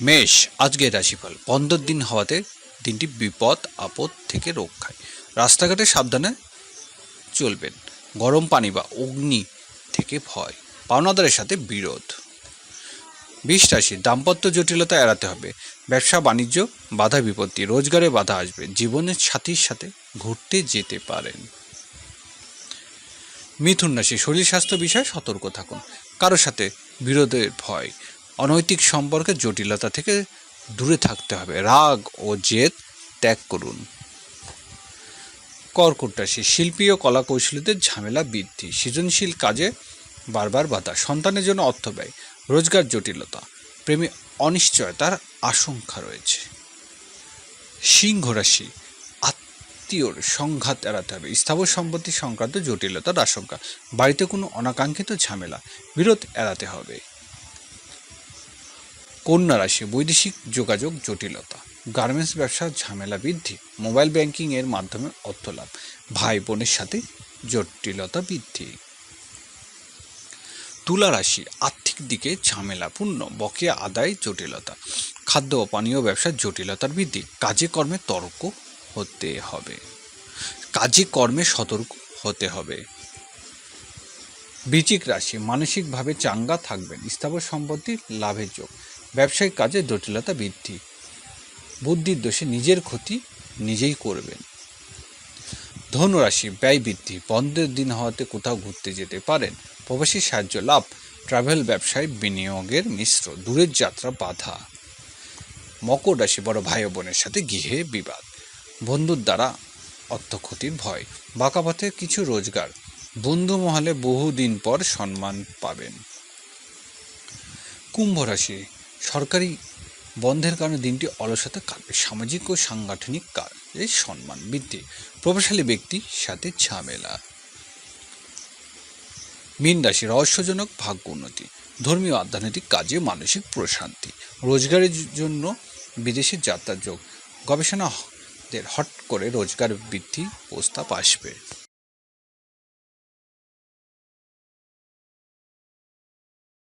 মেষ, আজকের রাশিফল। পনেরো দিন হওয়াতে দিনটি বিপদ, আপদ থেকে রক্ষায়। রাস্তাঘাটে সাবধানে চলবেন। গরম পানি বা অগ্নি থেকে ভয়। পাওনাদারের সাথে বিরোধ। বিষ রাশি দাম্পত্য জটিলতা এড়াতে হবে। ব্যবসা, বাণিজ্য, বাধা বিপত্তি, রোজগারে বাধা আসবে। জীবনের সাথীর সাথে ঘুরতে যেতে পারেন। মিথুন রাশি শরীর স্বাস্থ্য বিষয়ে সতর্ক থাকুন। কারোর সাথে বিরোধের ভয়। অনৈতিক সম্পর্কের জটিলতা থেকে দূরে থাকতে হবে। রাগ ও জেদ ত্যাগ করুন। কর্কট রাশি শিল্পী ও কলা কৌশলীদের ঝামেলা বৃদ্ধি। সৃজনশীল কাজে বারবার বাধা। সন্তানের জন্য অর্থ ব্যয়। রোজগার জটিলতা। প্রেমে অনিশ্চয়তার আশঙ্কা রয়েছে। সিংহ রাশি। আত্মীয়র সংঘাত এড়াতে হবে। স্থাবর সম্পত্তি সংক্রান্ত জটিলতার আশঙ্কা। বাড়িতে কোনো অনাকাঙ্ক্ষিত ঝামেলা। বিরোধ এড়াতে হবে। কন্যা রাশি, বৈদেশিক যোগাযোগ জটিলতা গার্মেন্টস ব্যবসার ঝামেলা বৃদ্ধি মোবাইল ব্যাংকিং এর মাধ্যমে অর্থ লাভ, ভাই বোনের সাথে জটিলতা বৃদ্ধি। তুলা রাশি, আর্থিক দিকে ঝামেলাপূর্ণ, বকেয়া আদায় জটিলতা, খাদ্য ও পানীয় ব্যবসার জটিলতার বৃদ্ধি, কাজে কর্মে তর্ক হতে হবে। কাজে কর্মে সতর্ক হতে হবে। বৃচিক রাশি, মানসিকভাবে চাঙ্গা থাকবেন, স্থাবর সম্পত্তি, লাভের যোগ। ব্যবসায়িক কাজে জটিলতা বৃদ্ধি। বুদ্ধির দোষে নিজের ক্ষতি নিজেই করবেন। ধনুরাশি ব্যয় বৃদ্ধি, বন্ধের দিন হওয়াতে কোথাও ঘুরতে যেতে পারেন। প্রবাসী সাহায্য লাভ, ট্রাভেল ব্যবসায় বিনিয়োগের মিশ্র, দূরের যাত্রা বাধা। মকর রাশি বড় ভাই বোনের সাথে গৃহে বিবাদ। বন্ধুর দ্বারা অর্থ ক্ষতির ভয়, বাঁকা পথে কিছু রোজগার। বন্ধু মহলে বহুদিন পর সম্মান পাবেন। কুম্ভ রাশি সরকারি বন্ধের কারণে দিনটি অলসতা কাটবে সামাজিক ও সাংগঠনিক কাজে সম্মান বৃদ্ধি, প্রভাবশালী ব্যক্তির সাথে ঝামেলা। মীন রাশি রহস্যজনক ভাগ্য উন্নতি, ধর্মীয় আধ্যাত্মিক কাজে মানসিক প্রশান্তি, রোজগারের জন্য বিদেশে যাত্রার যোগ, গবেষণাদের হট করে রোজগার বৃদ্ধি প্রস্তাব আসবে।